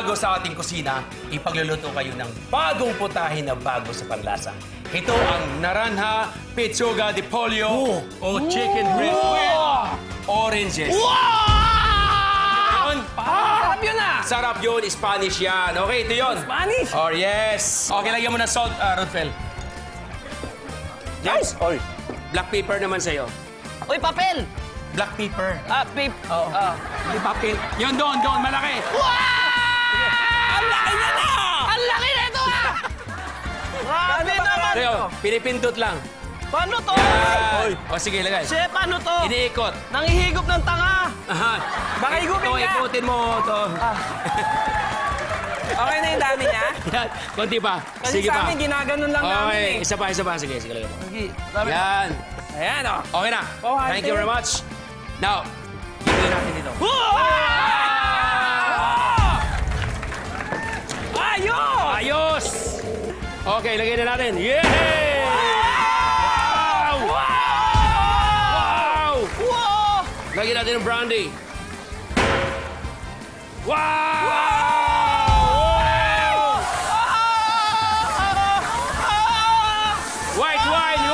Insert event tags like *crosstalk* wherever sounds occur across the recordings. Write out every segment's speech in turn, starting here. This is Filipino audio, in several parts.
bago sa ating kusina, ipagluluto kayo ng bagong putahe na bago sa panlasa. Ito ang Naranja Pechuga de Pollo o Chicken Breast with oranges. Yun. Sarap yun ah! Sarap yun, Spanish yan. Okay, ito yun. Spanish? Oh, yes. Okay, lagyan mo ng salt, uh, Rodfel. James, Oy. black pepper naman sa'yo. Uy, papel! Black pepper. Ah, pip. Oo. Ah. Hindi papel. Yun doon, doon, malaki. Ang laki niya na! Ang laki na ito ah! Grabe naman! Sa'yo, pinipindot lang. Paano to? Yan. O sige, lagay. Chef, paano to? Iniikot. Nangihigop ng tanga! Aha. Baka higupin Ito, ka! ikutin mo ito. Okay na yung dami niya? *laughs* Yan. Konti pa. Kasi sige sa pa. amin, ginaganon lang namin Okay, eh. isa pa, isa pa. Sige, sige, lagay mo. Sige, dami. Yan. Ayan oh. Okay na. Oh, Thank you very much. Now, gigawin natin dito. Ayos! Okay, lagay na natin. Yay! Wow! Wow! Wow! Lagyan natin ng brandy. Wow! White wine!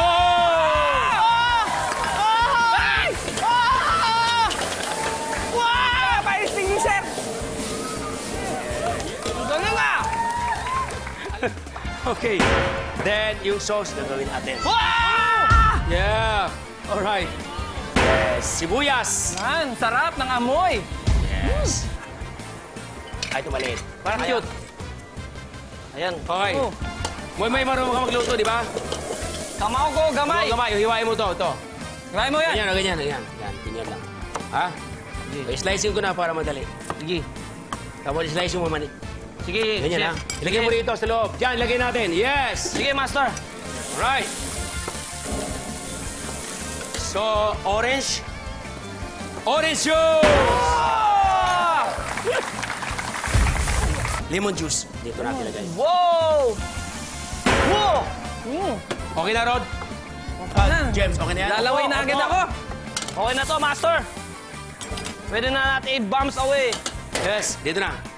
Ay! Ah! Wow! May extinguisher! Ganun nga! Okay. Then, yung sauce na gawin natin. Wow! Yeah. All right. Yes. Sibuyas. Man, sarap ng amoy. Yes. Ay, ito maliit. Parang Ayan. cute. Ayan. Okay. Oh. May may marunong ka magluto, di ba? Kamao ko, gamay. Gamay. Gamay. Hiwain mo to. Ito. Gamay mo yan. Ganyan, oh, ganyan, ganyan. Yan, ganyan lang. Ha? Okay. Slicing ko na para madali. Sige. Tapos slicing mo mani. Sige. Ganyan, ha? chef. Ilagay mo dito sa loob. Diyan, ilagay natin. Yes! Sige, master. Right. So, orange. Orange juice! Lemon juice. Dito natin ilagay. Wow! Wow! Okay na, Rod? Okay na. James, okay na yan? Lalaway na agad opo. ako. Okay na to, master. Pwede na natin i-bombs away. Yes, dito na.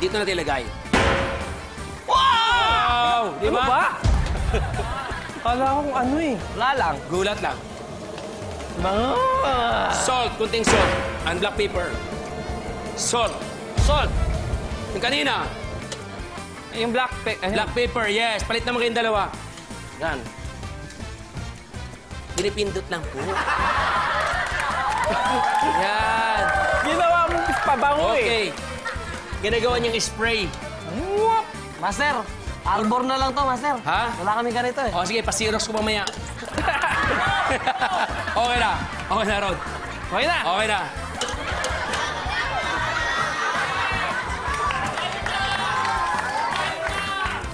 Dito natin ilagay. Wow! Di Ano ba? ba? *laughs* Kala ko kung ano eh. Wala lang. Gulat lang. Mga... Salt, kunting salt. And black pepper. Salt. Salt. Yung kanina, Yung black pe... Ayun. black pepper, yes. Palit naman kayong dalawa. Yan. Pinipindot lang po. *laughs* Yan. Ginawa mo pabango eh. Okay. Ginagawa niyang spray. Whoop! Master, arbor na lang to, master. Ha? Wala kami ganito eh. O sige, pasiros ko mamaya. *laughs* okay na. Okay na, Rod. Okay na. Okay na.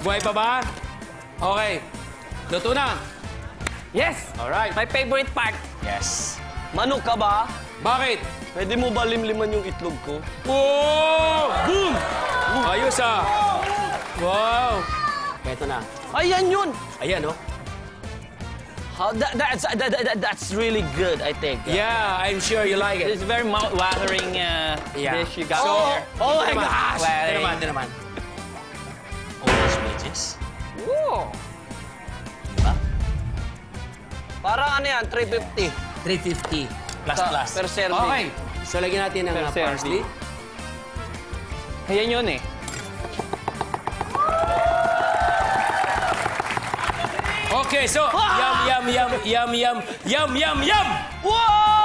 Buhay pa ba? Okay. Luto na. Yes! Alright. My favorite part. Yes. Manok ka ba? Bakit? Pwede mo ba limliman yung itlog ko? Oh! Ah. Wow. Ito na. Ayan yun! Ayan, oh. How, that, that's, that, that- that's really good, I think. Yeah, I'm sure you like it. It's very mouth-watering uh, Yeah. dish you got So, here. ito Oh my gosh! Ito naman, ito naman. Orange wedges. Woo! Diba? Parang ano yan, 350. 350 plus Sa- plus. per serving. Okay. So, lagyan natin ng uh, parsley. Ayan yun eh. Okay, so yum, ah! yum, yum, yum, yum, yum, yum, yum. Whoa!